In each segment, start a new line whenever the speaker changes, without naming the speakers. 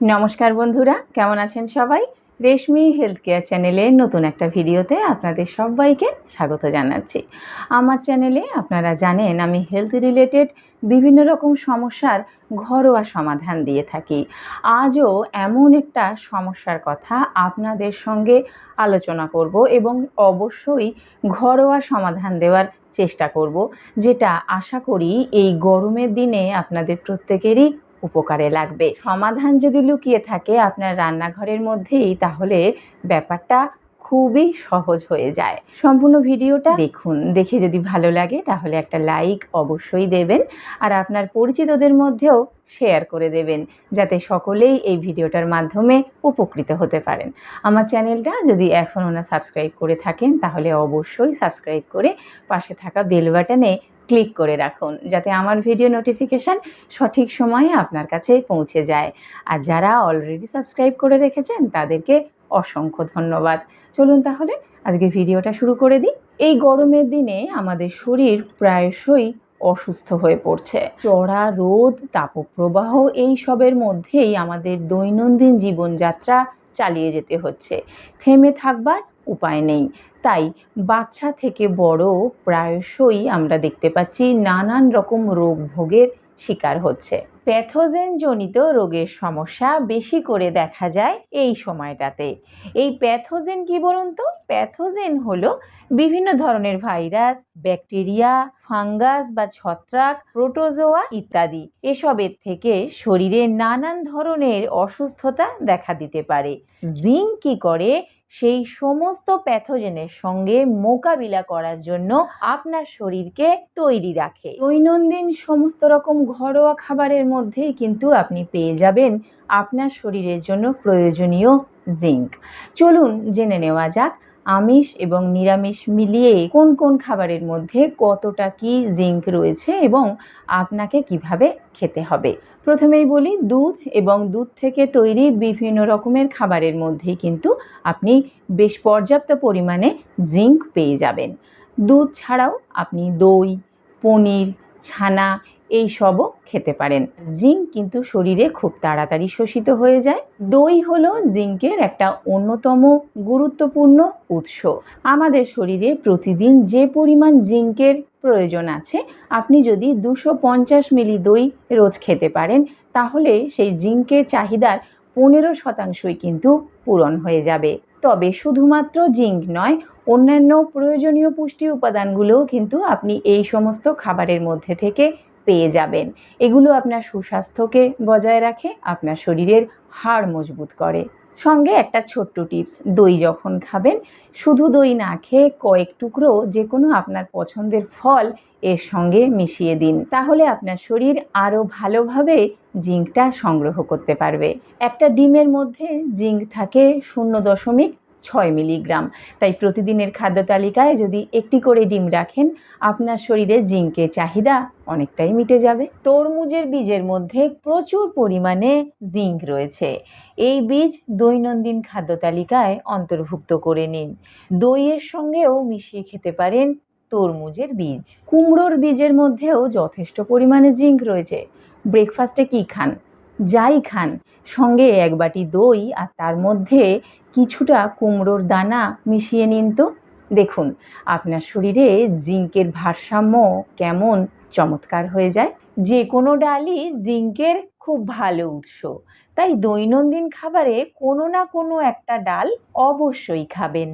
নমস্কার বন্ধুরা, কেমন আছেন সবাই? রেশমি হেলথ কেয়ার চ্যানেলে নতুন একটা ভিডিওতে আপনাদের সবাইকে স্বাগত জানাচ্ছি। আমার চ্যানেলে আপনারা জানেন, আমি হেলথ রিলেটেড বিভিন্ন রকম সমস্যার ঘরোয়া সমাধান দিয়ে থাকি। আজও এমন একটা সমস্যার কথা আপনাদের সঙ্গে আলোচনা করব এবং অবশ্যই ঘরোয়া সমাধান দেওয়ার চেষ্টা করব, যেটা আশা করি এই গরমের দিনে আপনাদের প্রত্যেকেরই উপকারে লাগবে। সমাধান যদি লুকিয়ে থাকে আপনার রান্নাঘরের মধ্যেই, তাহলে ব্যাপারটা খুবই সহজ হয়ে যায়। সম্পূর্ণ ভিডিওটা দেখুন। দেখে যদি ভালো লাগে, তাহলে একটা লাইক অবশ্যই দেবেন আর আপনার পরিচিতদের মধ্যেও শেয়ার করে দেবেন, যাতে সকলেই এই ভিডিওটার মাধ্যমে উপকৃত হতে পারেন। আমার চ্যানেলটা যদি এখনও না সাবস্ক্রাইব করে থাকেন, তাহলে অবশ্যই সাবস্ক্রাইব করে পাশে থাকা বেল বাটনে ক্লিক করে রাখুন যাতে আমার ভিডিও নোটিফিকেশান সঠিক সময়ে আপনার কাছে পৌঁছে যায়। আর যারা অলরেডি সাবস্ক্রাইব করে রেখেছেন, তাদেরকে অসংখ্য ধন্যবাদ। চলুন তাহলে আজকে ভিডিওটা শুরু করে দিই। এই গরমের দিনে আমাদের শরীর প্রায়শই অসুস্থ হয়ে পড়ছে। চড়া, রোদ, তাপপ্রবাহ, এই সবের মধ্যেই আমাদের দৈনন্দিন জীবনযাত্রা চালিয়ে যেতে হচ্ছে। থেমে থাকবার উপায় নেই। তাই বাচ্চা থেকে বড় প্রায়শই আমরা দেখতে পাচ্ছি নানান রকম রোগ ভোগের শিকার হচ্ছে। প্যাথোজেন জনিত রোগের সমস্যা বেশি করে দেখা যায় এই সময়টাতে। এই প্যাথোজেন কি বলুন তো? প্যাথোজেন হলো বিভিন্ন ধরনের ভাইরাস, ব্যাকটেরিয়া, ফাঙ্গাস বা ছত্রাক, প্রোটোজোয়া ইত্যাদি। এসবের থেকে শরীরে নানান ধরনের অসুস্থতা দেখা দিতে পারে। জিঙ্ক কি করে? সেই সমস্ত প্যাথোজেনের সঙ্গে মোকাবিলা করার জন্য আপনার শরীরকে তৈরি রাখে। দৈনন্দিন সমস্ত রকম ঘরোয়া খাবারের মধ্যেই কিন্তু আপনি পেয়ে যাবেন আপনার শরীরের জন্য প্রয়োজনীয় জিঙ্ক। চলুন জেনে নেওয়া যাক আমিষ এবং নিরামিষ মিলিয়ে কোন কোন খাবারের মধ্যে কতটা কি জিঙ্ক রয়েছে এবং আপনাকে কীভাবে খেতে হবে? প্রথমেই বলি, দুধ এবং দুধ থেকে তৈরি বিভিন্ন রকমের খাবারের মধ্যেই কিন্তু আপনি বেশ পর্যাপ্ত পরিমাণে জিঙ্ক পেয়ে যাবেন। দুধ ছাড়াও আপনি দই, পনির, ছানা এই সবও খেতে পারেন। জিঙ্ক কিন্তু শরীরে খুব তাড়াতাড়ি শোষিত হয়ে যায়। দই হলো জিঙ্কের একটা অন্যতম গুরুত্বপূর্ণ উৎস। আমাদের শরীরে প্রতিদিন যে পরিমাণ জিঙ্কের প্রয়োজন আছে, আপনি যদি দুশো পঞ্চাশ মিলি দই রোজ খেতে পারেন, তাহলে সেই জিঙ্কের চাহিদার পনেরো শতাংশই কিন্তু পূরণ হয়ে যাবে। তবে শুধুমাত্র জিঙ্ক নয়, অন্যান্য প্রয়োজনীয় পুষ্টি উপাদানগুলোও কিন্তু আপনি এই সমস্ত খাবারের মধ্যে থেকে পেয়ে যাবেন। এগুলো আপনার সুস্বাস্থ্যকে বজায় রাখে, আপনার শরীরের হাড় মজবুত করে। সঙ্গে একটা ছোট্ট টিপস, দই যখন খাবেন, শুধু দই না খেয়ে কয়েক টুকরো যে কোনো আপনার পছন্দের ফল এর সঙ্গে মিশিয়ে দিন। তাহলে আপনার শরীর আরও ভালোভাবে জিঙ্কটা সংগ্রহ করতে পারবে। একটা ডিমের মধ্যে জিঙ্ক থাকে শূন্য দশমিক ছয় মিলিগ্রাম। তাই প্রতিদিনের খাদ্য তালিকায় যদি একটি করে ডিম রাখেন, আপনার শরীরে জিঙ্কের চাহিদা অনেকটাই মিটে যাবে। তরমুজের বীজের মধ্যে প্রচুর পরিমাণে জিঙ্ক রয়েছে। এই বীজ দৈনন্দিন খাদ্য তালিকায় অন্তর্ভুক্ত করে নিন। দইয়ের সঙ্গেও মিশিয়ে খেতে পারেন তরমুজের বীজ। কুমড়োর বীজের মধ্যেও যথেষ্ট পরিমাণে জিঙ্ক রয়েছে। ব্রেকফাস্টে কী খান? যাই খান। সঙ্গে এক বাটি দই আর তার মধ্যে কিছুটা কুমড়োর দানা মিশিয়ে নিন তো। দেখুন, আপনার শরীরে জিঙ্কের ভারসাম্য কেমন চমৎকার হয়ে যায়। যে কোনো ডালই জিঙ্কের খুব ভালো উৎস। তাই দৈনন্দিন খাবারে কোনো না কোনো একটা ডাল অবশ্যই খাবেন।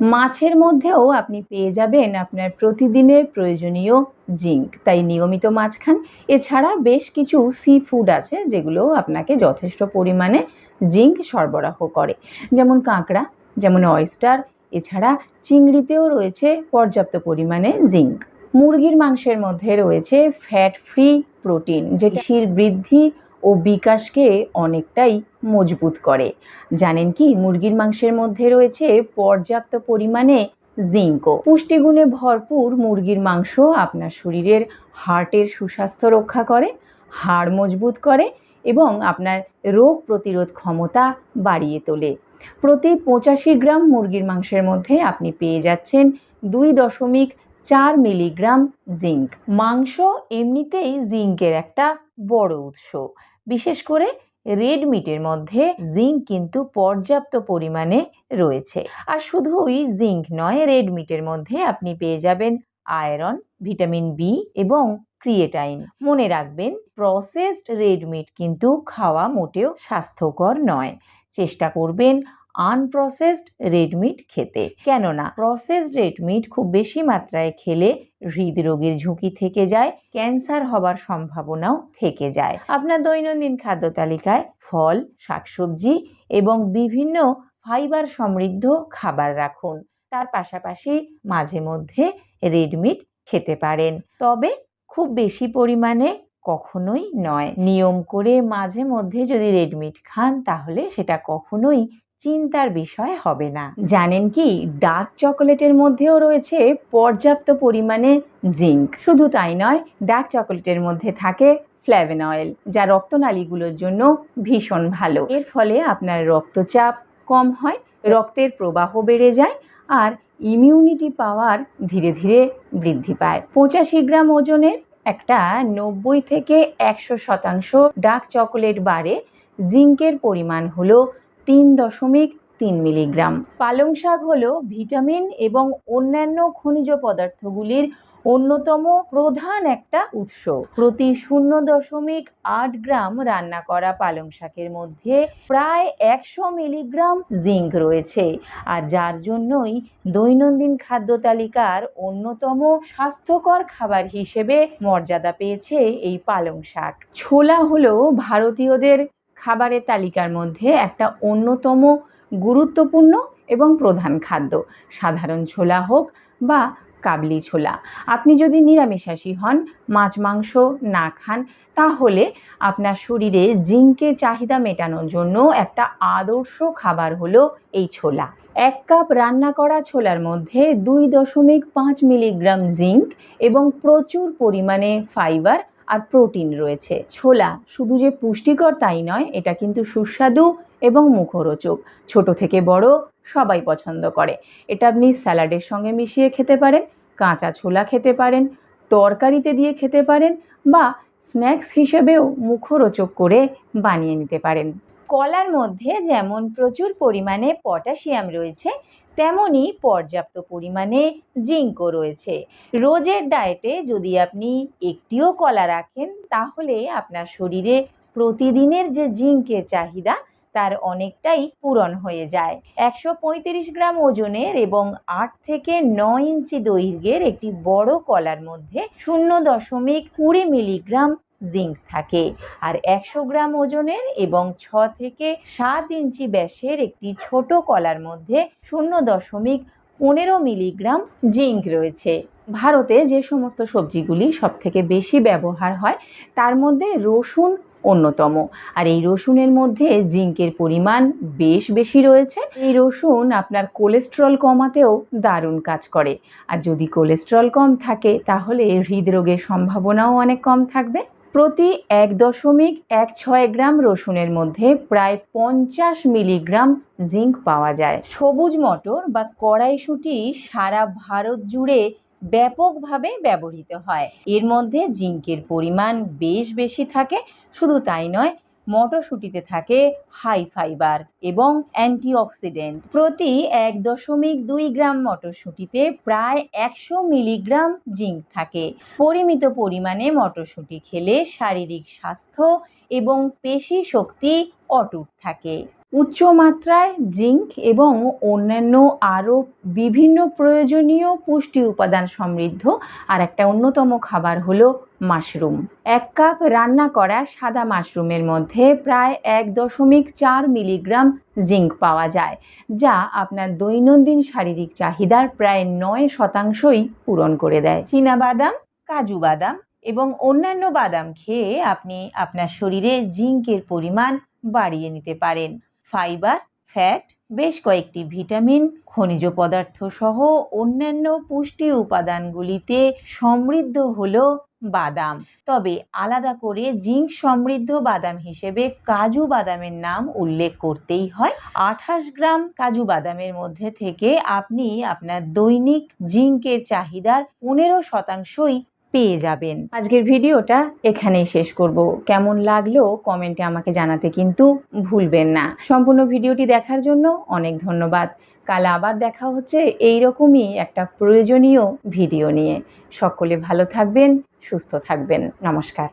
মাছের মধ্যেও আপনি পেয়ে যাবেন আপনার প্রতিদিনের প্রয়োজনীয় জিঙ্ক, তাই নিয়মিত মাছ খান এছাড়া বেশ কিছু সি ফুড আছে যেগুলো আপনাকে যথেষ্ট পরিমাণে জিঙ্ক সরবরাহ করে। যেমন কাঁকড়া, যেমন অয়েস্টার এছাড়া চিংড়িতেও রয়েছে পর্যাপ্ত পরিমাণে জিঙ্ক। মুরগির মাংসের মধ্যে রয়েছে ফ্যাট ফ্রি প্রোটিন যেটা শির বৃদ্ধি ও বিকাশকে অনেকটাই মজবুত করে। জানেন কি, মুরগির মাংসের মধ্যে রয়েছে পর্যাপ্ত পরিমাণে জিঙ্কও পুষ্টিগুণে ভরপুর মুরগির মাংস আপনার শরীরের হার্টের সুস্বাস্থ্য রক্ষা করে, হাড় মজবুত করে এবং আপনার রোগ প্রতিরোধ ক্ষমতা বাড়িয়ে তোলে। প্রতি পঁচাশি গ্রাম মুরগির মাংসের মধ্যে আপনি পেয়ে যাচ্ছেন দুই দশমিক চার মিলিগ্রাম জিঙ্ক। মাংস এমনিতেই জিঙ্কের একটা বড় উৎস। বিশেষ করে রেড মিটের মধ্যে জিঙ্ক কিন্তু পর্যাপ্ত পরিমাণে রয়েছে। আর শুধুই জিঙ্ক নয়, রেড মিটের মধ্যে আপনি পেয়ে যাবেন আয়রন, ভিটামিন বি এবং ক্রিয়েটাইন। মনে রাখবেন, প্রসেসড রেড মিট কিন্তু খাওয়া মোটেও স্বাস্থ্যকর নয়। চেষ্টা করবেন আনপ্রসেসড রেড মিট খেতে। কেননা প্রসেসড রেড মিট খুব বেশি মাত্রায় খেলে হৃদরোগের ঝুঁকি থেকে যায়, ক্যান্সার হবার সম্ভাবনাও থেকে যায়। আপনার দৈনন্দিন খাদ্য তালিকায় ফল, শাকসবজি এবং বিভিন্ন ফাইবার সমৃদ্ধ খাবার রাখুন। তার পাশাপাশি মাঝে মধ্যে রেড মিট খেতে পারেন। তবে খুব বেশি পরিমাণে কখনোই নয়। নিয়ম করে মাঝে মধ্যে যদি রেড মিট খান, তাহলে সেটা কখনোই চিন্তার বিষয় হবে না। জানেন কি, ডার্ক চকোলেটের মধ্যেও রয়েছে পর্যাপ্ত পরিমাণে জিঙ্ক। শুধু তাই নয়, ডার্ক চকোলেটের মধ্যে থাকে ফ্ল্যাভেন অয়েল, যা রক্তনালীগুলোর জন্য ভীষণ ভালো। এর ফলে আপনার রক্তচাপ কম হয়, রক্তের প্রবাহ বেড়ে যায় আর ইমিউনিটি পাওয়ার ধীরে ধীরে বৃদ্ধি পায়। পঁচাশি গ্রাম ওজনের একটা নব্বই থেকে একশো শতাংশ ডার্ক চকোলেট বারে জিঙ্কের পরিমাণ হলো তিন দশমিক তিন মিলিগ্রাম। পালং শাক হলো ভিটামিন এবং অন্যান্য খনিজ পদার্থগুলির অন্যতম প্রধান একটা উৎস। প্রতি শূন্য দশমিক আট গ্রাম রান্না করা পালং শাকের মধ্যে প্রায় একশো মিলিগ্রাম জিঙ্ক রয়েছে। আর যার জন্যই দৈনন্দিন খাদ্য তালিকার অন্যতম স্বাস্থ্যকর খাবার হিসেবে মর্যাদা পেয়েছে এই পালং শাক। ছোলা হলো ভারতীয়দের খাবারের তালিকার মধ্যে একটা অন্যতম গুরুত্বপূর্ণ এবং প্রধান খাদ্য, সাধারণ ছোলা হোক বা কাবলি ছোলা। আপনি যদি নিরামিষাশী হন, মাছ, মাংস না খান, তাহলে আপনার শরীরে জিঙ্কের চাহিদা মেটানোর জন্য একটা আদর্শ খাবার হলো এই ছোলা। এক কাপ রান্না করা ছোলার মধ্যে দুই দশমিক পাঁচ মিলিগ্রাম জিঙ্ক এবং প্রচুর পরিমাণে ফাইবার আর প্রোটিন রয়েছে। ছোলা, শুধু যে পুষ্টিকর তাই নয়, এটা কিন্তু সুস্বাদু এবং মুখরোচক। ছোট থেকে বড় সবাই পছন্দ করে। এটা আপনি স্যালাডের সঙ্গে মিশিয়ে খেতে পারেন, কাঁচা ছোলা খেতে পারেন, তরকারিতে দিয়ে খেতে পারেন বা স্ন্যাক্স হিসেবেও মুখরোচক করে বানিয়ে নিতে পারেন। কলার মধ্যে যেমন প্রচুর পরিমাণে পটাশিয়াম রয়েছে তেমনই পর্যাপ্ত পরিমাণে জিঙ্কও রয়েছে। রোজের ডায়েটে যদি আপনি একটিও কলা রাখেন, তাহলে আপনার শরীরে প্রতিদিনের যে জিঙ্কের চাহিদা, তার অনেকটাই পূরণ হয়ে যায়। একশো পঁয়ত্রিশ গ্রাম ওজনের এবং আট থেকে নয় ইঞ্চি দৈর্ঘ্যের একটি বড় কলার মধ্যে শূন্য দশমিক কুড়ি মিলিগ্রাম জিঙ্ক থাকে। আর একশো গ্রাম ওজনের এবং ছ থেকে সাত ইঞ্চি ব্যাসের একটি ছোট কলার মধ্যে শূন্য দশমিক পনেরো মিলিগ্রাম জিঙ্ক রয়েছে। ভারতে যে সমস্ত সবজিগুলি সবথেকে বেশি ব্যবহার হয়, তার মধ্যে রসুন অন্যতম। আর এই রসুনের মধ্যে জিঙ্কের পরিমাণ বেশ বেশি রয়েছে। এই রসুন আপনার কোলেস্ট্রল কমাতেও দারুণ কাজ করে। আর যদি কোলেস্ট্রল কম থাকে, তাহলে হৃদরোগের সম্ভাবনাও অনেক কম থাকবে। প্রতি এক দশমিক এক ছয় গ্রাম রসুনের মধ্যে প্রায় পঞ্চাশ মিলিগ্রাম জিঙ্ক পাওয়া যায়। সবুজ মটর বা কড়াইশুঁটি সারা ভারত জুড়ে ব্যাপকভাবে ব্যবহৃত হয়। এর মধ্যে জিঙ্কের পরিমাণ বেশ বেশি থাকে, শুধু তাই নয় মটরশুঁটিতে থাকে হাই ফাইবার এবং অ্যান্টিঅক্সিডেন্ট প্রতি এক দশমিক দুই গ্রাম মটরশুঁটিতে প্রায় একশো মিলিগ্রাম জিঙ্ক থাকে। পরিমিত পরিমাণে মটরশুঁটি খেলে শারীরিক স্বাস্থ্য এবং পেশি শক্তি অটুট থাকে। উচ্চ মাত্রায় জিঙ্ক এবং অন্যান্য আরও বিভিন্ন প্রয়োজনীয় পুষ্টি উপাদান সমৃদ্ধ। আর একটা অন্যতম খাবার হলো মাশরুম। এক কাপ রান্না করা সাদা মাশরুমের মধ্যে প্রায় এক দশমিক চার মিলিগ্রাম জিঙ্ক পাওয়া যায়, যা আপনার দৈনন্দিন শারীরিক চাহিদার প্রায় নয় শতাংশই পূরণ করে দেয়। বাদাম কাজু বাদাম এবং অন্যান্য বাদাম খেয়ে আপনি আপনার শরীরে জিঙ্কের পরিমাণ বাড়িয়ে নিতে পারেন। ফাইবার, ফ্যাট, বেশ কয়েকটি ভিটামিন, খনিজ পদার্থ সহ অন্যান্য পুষ্টি উপাদানগুলিতে সমৃদ্ধ হল বাদাম। তবে আলাদা করে জিঙ্ক সমৃদ্ধ বাদাম হিসেবে কাজু বাদামের নাম উল্লেখ করতেই হয়। আঠাশ গ্রাম কাজু বাদামের মধ্যে থেকে আপনি আপনার দৈনিক জিঙ্কের চাহিদার পনেরো শতাংশই পেয়ে যাবেন। আজকের ভিডিওটা এখানেই শেষ করব। কেমন লাগল কমেন্টে আমাকে জানাতে কিন্তু ভুলবেন না। সম্পূর্ণ ভিডিওটি দেখার জন্য অনেক ধন্যবাদ। কাল আবার দেখা হচ্ছে এই রকমই একটা প্রয়োজনীয় ভিডিও নিয়ে। সকলে ভালো থাকবেন, সুস্থ থাকবেন। নমস্কার।